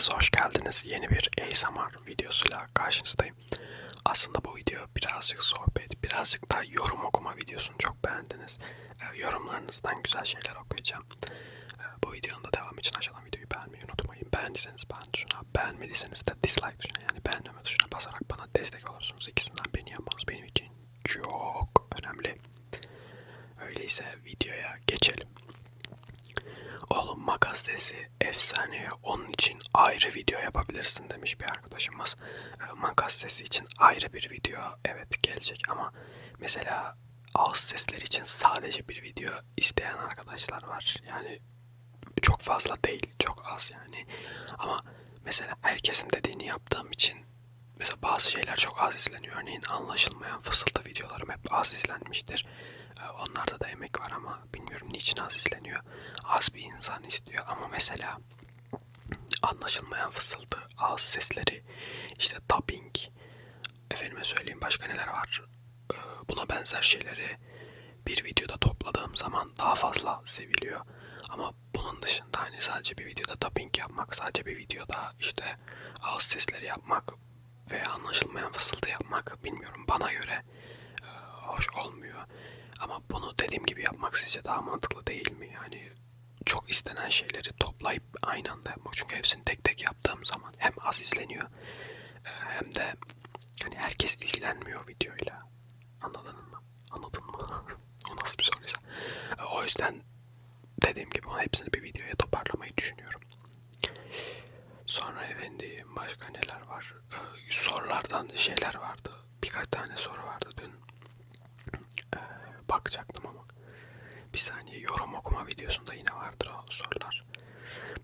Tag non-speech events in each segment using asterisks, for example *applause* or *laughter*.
Hepiniz hoş geldiniz. Yeni bir ASMR videosuyla karşınızdayım. Aslında bu video birazcık sohbet, birazcık da yorum okuma videosunu çok beğendiniz. Ee, yorumlarınızdan güzel şeyler okuyacağım. Ee, bu videonun da devamı için aşağıdan videoyu beğenmeyi unutmayın. Beğendiyseniz beğen tuşuna, beğenmediyseniz de dislike tuşuna yani beğenmeme tuşuna basarak bana destek olursunuz. İkisinden beni yapmanız benim için çok önemli. Öyleyse videoya geçelim. Oğlum makas sesi efsane onun için ayrı video yapabilirsin demiş bir arkadaşımız. E, makas sesi için ayrı bir video evet gelecek ama mesela ağız sesleri için sadece bir video isteyen arkadaşlar var. Yani çok fazla değil çok az yani ama mesela herkesin dediğini yaptığım için mesela bazı şeyler çok az izleniyor. Örneğin anlaşılmayan fısıltı videolarım hep az izlenmiştir. Onlarda da emek var ama bilmiyorum niçin az izleniyor. Az bir insan istiyor ama mesela anlaşılmayan fısıltı, ağız sesleri, işte tapping, efendime söyleyeyim başka neler var. Ee, buna benzer şeyleri bir videoda topladığım zaman daha fazla seviliyor. Ama bunun dışında hani sadece bir videoda tapping yapmak, sadece bir videoda işte ağız sesleri yapmak veya anlaşılmayan fısıltı yapmak bilmiyorum bana göre e, hoş olmuyor. Ama bunu dediğim gibi yapmak sizce daha mantıklı değil mi? Yani çok istenen şeyleri toplayıp aynı anda yapmak. Çünkü hepsini tek tek yaptığım zaman hem az izleniyor e, hem de hani herkes ilgilenmiyor videoyla. Anladın mı? Anladın mı? *laughs* o nasıl bir soruysa. E, o yüzden dediğim gibi hepsini bir videoya toparlamayı düşünüyorum. Sonra efendim başka neler var? Ee, sorulardan şeyler vardı. Birkaç tane soru vardı bakacaktım ama. Bir saniye yorum okuma videosunda yine vardır o sorular.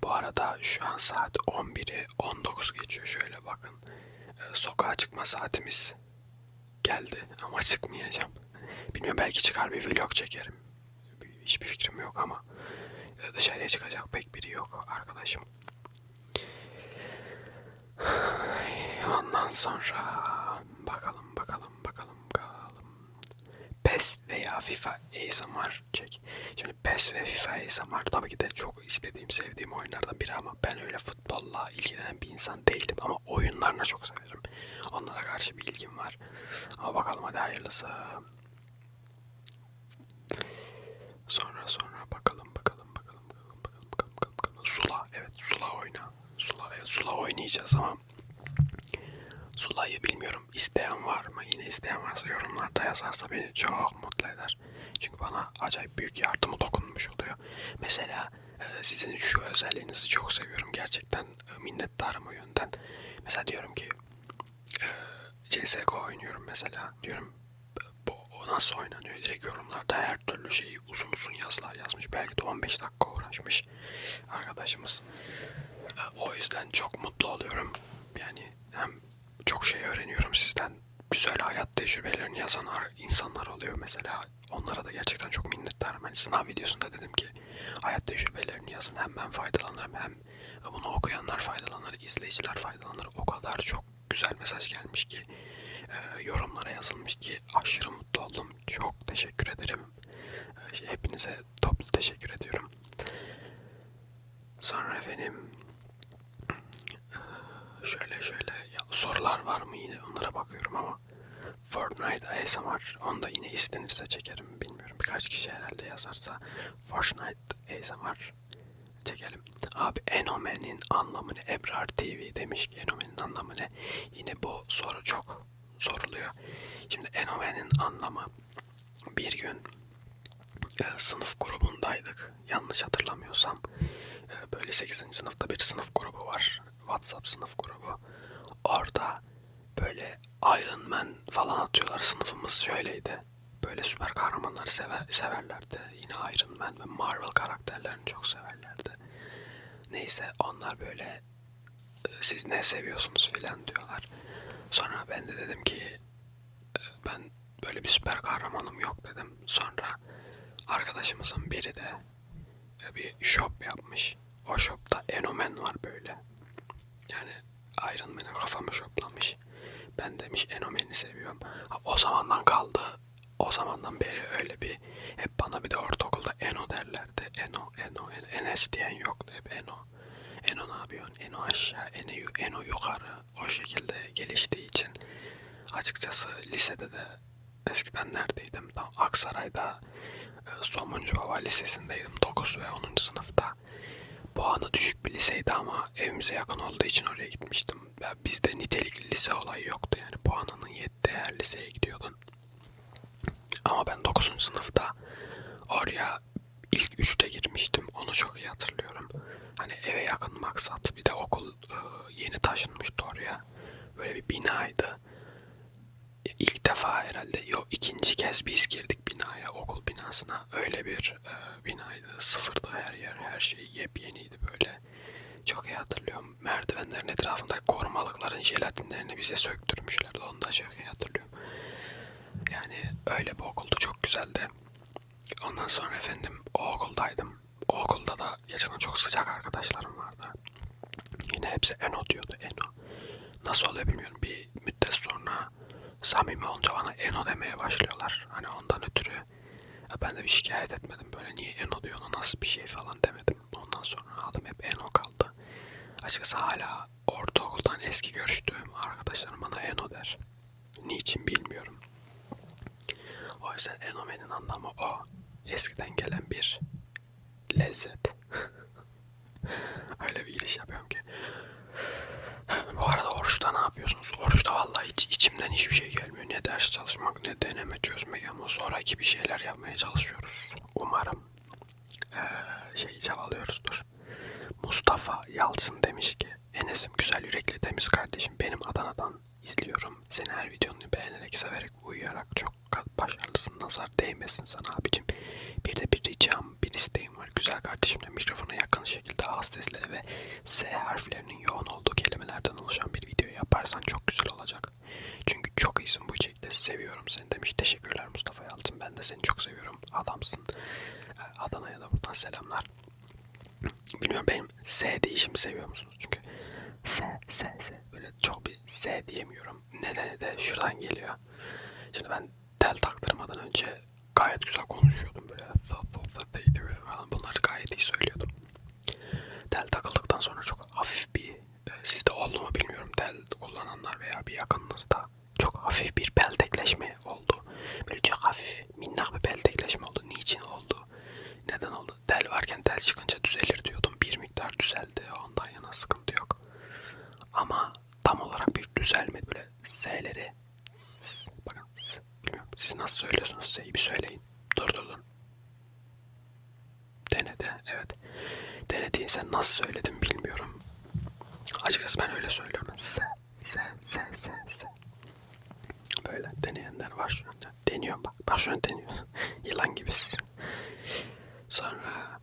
Bu arada şu an saat 11'i 19 geçiyor. Şöyle bakın. Ee, sokağa çıkma saatimiz geldi ama çıkmayacağım. Bilmiyorum belki çıkar bir vlog çekerim. Hiçbir fikrim yok ama e, dışarıya çıkacak pek biri yok arkadaşım. Ondan sonra bakalım bakalım bakalım bakalım. PES veya FIFA ASMR çek. Şimdi PES ve FIFA ASMR tabii ki de çok istediğim, sevdiğim oyunlardan biri ama ben öyle futbolla ilgilenen bir insan değilim ama oyunlarını çok severim. Onlara karşı bir ilgim var. Ama bakalım hadi hayırlısı. Sonra sonra bakalım bakalım bakalım bakalım bakalım bakalım bakalım. bakalım. Sula evet Sula oyna. Sula evet Sula oynayacağız ama Sula'yı bilmiyorum. İsteyen var mı? Yine isteyen varsa yorumlarda yazarsa beni çok mutlu eder. Çünkü bana acayip büyük yardımı dokunmuş oluyor. Mesela e, sizin şu özelliğinizi çok seviyorum. Gerçekten e, minnettarım o yönden. Mesela diyorum ki e, CSGO oynuyorum mesela. Diyorum bu o nasıl oynanıyor? Direkt yorumlarda her türlü şeyi uzun uzun yazılar yazmış. Belki de 15 dakika uğraşmış arkadaşımız. O yüzden çok mutlu oluyorum. Yani hem çok şey öğreniyorum sizden. Güzel hayat tecrübelerini yazan insanlar oluyor mesela. Onlara da gerçekten çok minnettarım. Hani sınav videosunda dedim ki hayat tecrübelerini yazın. Hem ben faydalanırım hem bunu okuyanlar faydalanır, izleyiciler faydalanır. O kadar çok güzel mesaj gelmiş ki e, yorumlara yazılmış ki aşırı mutlu oldum. Çok teşekkür ederim. E, hepinize toplu teşekkür ediyorum. Sonra efendim şöyle şöyle ya, sorular var mı yine onlara bakıyorum ama Fortnite ASMR onu da yine istenirse çekerim bilmiyorum birkaç kişi herhalde yazarsa Fortnite ASMR çekelim. Abi Enomen'in anlamı ne? Ebrar TV demiş ki Enomen'in anlamı ne? Yine bu soru çok soruluyor. Şimdi Enomen'in anlamı bir gün e, sınıf grubundaydık. Yanlış hatırlamıyorsam e, böyle 8. sınıfta bir sınıf grubu var. WhatsApp sınıf grubu. Orada böyle Iron Man falan atıyorlar. Sınıfımız şöyleydi. Böyle süper kahramanları sever, severlerdi. Yine Iron Man ve Marvel karakterlerini çok severlerdi. Neyse onlar böyle siz ne seviyorsunuz filan diyorlar. Sonra ben de dedim ki ben böyle bir süper kahramanım yok dedim. Sonra arkadaşımızın biri de bir shop yapmış. O shopta Enomen var böyle. Yani Iron Man'e kafamı şoplamış. Ben demiş Enomen'i seviyorum. Ha, o zamandan kaldı. O zamandan beri öyle bir hep bana bir de ortaokulda Eno derlerdi. Eno, Eno, Eno. Enes diyen yoktu hep Eno. Eno ne yapıyorsun? Eno aşağı, Eno, Eno yukarı. O şekilde geliştiği için açıkçası lisede de eskiden neredeydim? Tam Aksaray'da e, Somuncu Baba Lisesi'ndeydim. 9 ve 10. sınıfta. Puanı düşük bir liseydi ama evimize yakın olduğu için oraya gitmiştim. Ya bizde nitelikli lise olayı yoktu yani puanının yettiği her liseye gidiyordun. Ama ben 9. sınıfta oraya ilk 3'te girmiştim. Onu çok iyi hatırlıyorum. Hani eve yakın maksat. Bir de okul e, yeni taşınmıştı oraya. Böyle bir binaydı. İlk defa herhalde yok ikinci kez biz girdik binaya okul binasına. Öyle bir e, binaydı. Sıfırdı her yer her şey yepyeniydi böyle. Çok iyi hatırlıyorum. Merdivenlerin etrafında korumalıkların jelatinlerini bize söktürmüşlerdi. Onu da çok iyi hatırlıyorum. Yani öyle bir okuldu. Çok güzeldi. Ondan sonra efendim o okuldaydım. O okulda da gerçekten çok sıcak arkadaşlarım vardı. Yine hepsi Eno diyordu. Eno. Nasıl oluyor bilmiyorum. Bir müddet sonra samimi olunca bana Eno demeye başlıyorlar. Hani ondan ötürü ben de bir şikayet etmedim. Böyle niye Eno diyor ona nasıl bir şey falan demedim. Ondan sonra adım hep Eno kaldı. Açıkçası hala ortaokuldan eski görüştüğüm arkadaşlarım bana Eno der. Niçin bilmiyorum. O yüzden Enomen'in anlamı o. Eskiden gelen bir lezzet. *laughs* Öyle bir giriş yapıyorum ki. Bu arada oruçta ne yapıyorsunuz? Oruçta vallahi hiç içimden hiçbir şey gelmiyor. Ne ders çalışmak ne deneme çözmek ama sonraki bir şeyler yapmaya çalışıyoruz. Umarım ee, şeyi çabalıyoruzdur. Mustafa Yalçın demiş ki Enes'im güzel yürekli temiz kardeşim benim Adana'dan izliyorum. Seni her videonu beğenerek severek uyuyarak çok başarılısın. Nazar değmesin sana abicim. Bir de bir ricam bir isteğim var. Güzel kardeşimle mikrofona yakın şekilde ağız sesleri ve S harflerinin yoğun olduğu kelimelerden oluşan bir video yaparsan çok güzel olacak. Çünkü çok iyisin bu içerikte. Seviyorum seni demiş. Teşekkürler Mustafa Yalçın. Ben de seni çok seviyorum. Adamsın. Ee, Adana'ya da buradan selamlar. Bilmiyorum benim S değişimi seviyor musunuz? Çünkü S, S, S. Böyle S diyemiyorum. Nedeni de şuradan geliyor. Şimdi ben tel taktırmadan önce gayet güzel konuşuyordum. Böyle falan. Bunları gayet iyi söylüyordum. Tel takıldıktan sonra çok hafif bir e, sizde oldu mu bilmiyorum tel kullananlar veya bir yakınınızda çok hafif bir peltekleşme oldu. Böyle çok hafif minnak bir peltekleşme oldu. Niçin oldu? Neden oldu? Tel varken tel çıkınca düzelir diyordum. Bir miktar düzeldi. Ondan yana sıkıntı yok. Ama tam olarak bir düzelmedi. Böyle S'leri S, bakın S, bilmiyorum. Siz nasıl söylüyorsunuz S'yi bir söyleyin. Dur dur dur. Denedi. Evet. Denediğin sen nasıl söyledim bilmiyorum. Açıkçası ben öyle söylüyorum. S, S, S, S, S. Böyle deneyenler var şu anda. Deniyorum bak. Bak şu an deniyor. *laughs* Yılan gibisin. Sonra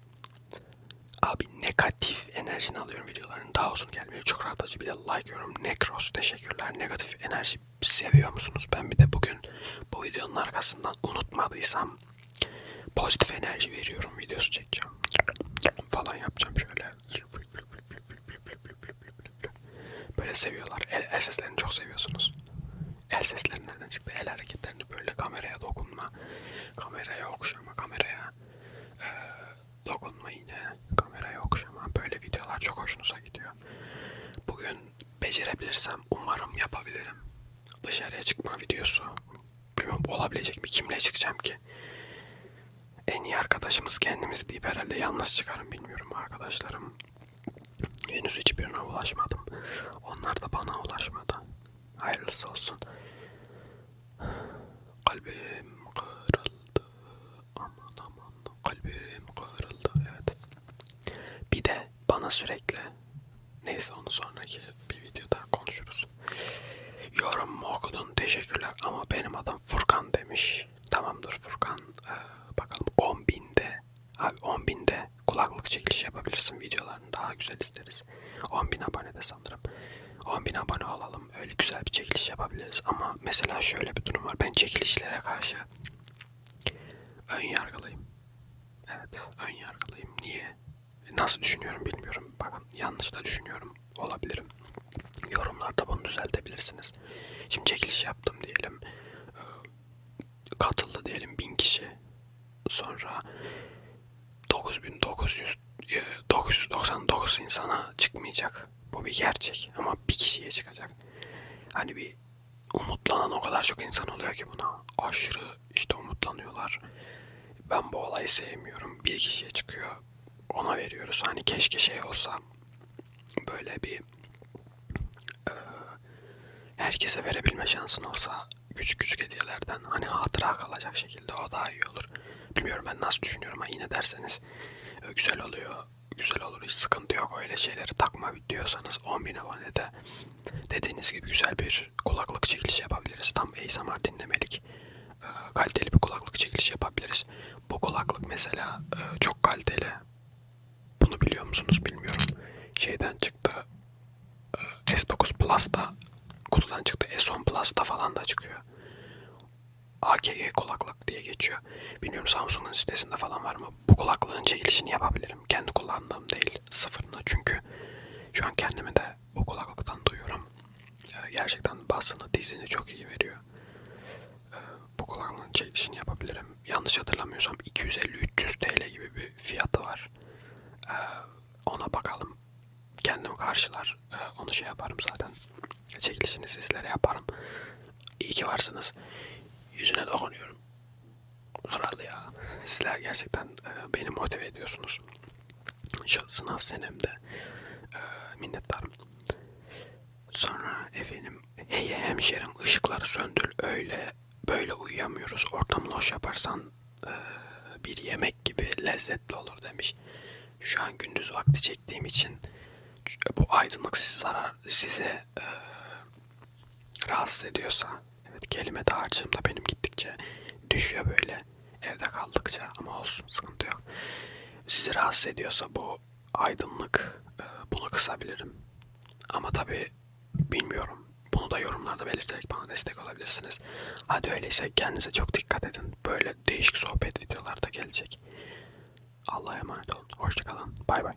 abi negatif enerjini alıyorum videoların daha uzun gelmiyor. Çok rahatlatıcı bir de like yorum. Necros teşekkürler. Negatif enerji seviyor musunuz? Ben bir de bugün bu videonun arkasından unutmadıysam pozitif enerji veriyorum videosu çekeceğim. Falan yapacağım şöyle. Böyle seviyorlar. El, el seslerini çok seviyorsunuz. El sesleri nereden çıktı? El hareketlerini böyle kameraya dokunma, kameraya okşama, kameraya e, dokunma yine, kameraya okşama. Böyle videolar çok hoşunuza gidiyor. Bugün becerebilirsem umarım yapabilirim. Dışarıya çıkma videosu. Bilmiyorum olabilecek mi? Kimle çıkacağım ki? En iyi arkadaşımız kendimiz deyip herhalde yalnız çıkarım bilmiyorum arkadaşlarım. Henüz hiçbirine ulaşmadım. Onlar da bana ulaşmadı. Hayırlısı olsun. Kalbim kırıldı. Aman aman kalbim kırıldı. Evet. Bir de bana sürekli neyse onu sonraki bir videoda konuşuruz. Yorum mu okudun? Teşekkürler ama benim adım Furkan demiş. Tamamdır Furkan. Ee, bakalım 10 binde abi 10 binde kulaklık yapabilirsin videolarını daha güzel isteriz. 10 bin abone de sanırım. 10 bin abone olalım öyle güzel bir çekiliş yapabiliriz ama mesela şöyle bir durum var ben çekilişlere karşı ön yargılıyım. Evet ön yargılıyım. Niye? Nasıl düşünüyorum bilmiyorum. Bakın yanlış da düşünüyorum. Olabilirim. Yorumlarda bunu düzeltebilirsiniz. Şimdi çekiliş yaptım diyelim. Ee, Katıldı diyelim bin kişi. Sonra 9900 e, 999 insana çıkmayacak. Bu bir gerçek ama bir kişiye çıkacak. Hani bir umutlanan o kadar çok insan oluyor ki buna. Aşırı işte umutlanıyorlar. Ben bu olayı sevmiyorum. Bir kişiye çıkıyor. Ona veriyoruz. Hani keşke şey olsa böyle bir e, herkese verebilme şansın olsa küçük küçük hediyelerden hani hatıra kalacak şekilde o daha iyi olur. Bilmiyorum ben nasıl düşünüyorum ama yine derseniz güzel oluyor. Güzel olur hiç sıkıntı yok öyle şeyleri takma diyorsanız 10.000 abonede dediğiniz gibi güzel bir kulaklık çekilişi yapabiliriz. Tam ASMR dinlemelik e, kaliteli bir kulaklık çekilişi yapabiliriz. Bu kulaklık mesela e, çok kaliteli. Bunu biliyor musunuz bilmiyorum. Şeyden çıktı. e, S9 Plus'ta kutudan çıktı. S10 Plus'ta falan da çıkıyor. AKG kulaklık diye geçiyor. Bilmiyorum Samsung'un sitesinde falan var mı? Bu kulaklığın çekilişini yapabilirim. Kendi kullandığım değil. Sıfırına. Çünkü şu an kendimi de bu kulaklıktan duyuyorum. Ee, Gerçekten basını, dizini çok iyi veriyor. Ee, Bu kulaklığın çekilişini yapabilirim. Yanlış hatırlamıyorsam 250-300 TL gibi bir fiyatı var. Ee, Ona bakalım. Kendim karşılar. Onu şey yaparım zaten. Çekilişini sizlere yaparım. İyi ki varsınız. Yüzüne dokunuyorum. Sizler gerçekten e, beni motive ediyorsunuz. Şu sınav senemde e, minnettarım. Sonra efendim hey hemşerim ışıkları söndür öyle böyle uyuyamıyoruz. Ortamını hoş yaparsan e, bir yemek gibi lezzetli olur demiş. Şu an gündüz vakti çektiğim için bu aydınlık sizi zarar size e, rahatsız ediyorsa evet kelime dağarcığım da benim gittikçe düşüyor böyle evde kaldıkça ama olsun sıkıntı yok. Sizi rahatsız ediyorsa bu aydınlık e, bunu kısabilirim. Ama tabi bilmiyorum. Bunu da yorumlarda belirterek bana destek olabilirsiniz. Hadi öyleyse kendinize çok dikkat edin. Böyle değişik sohbet videolar da gelecek. Allah'a emanet olun. Hoşçakalın. Bay bay.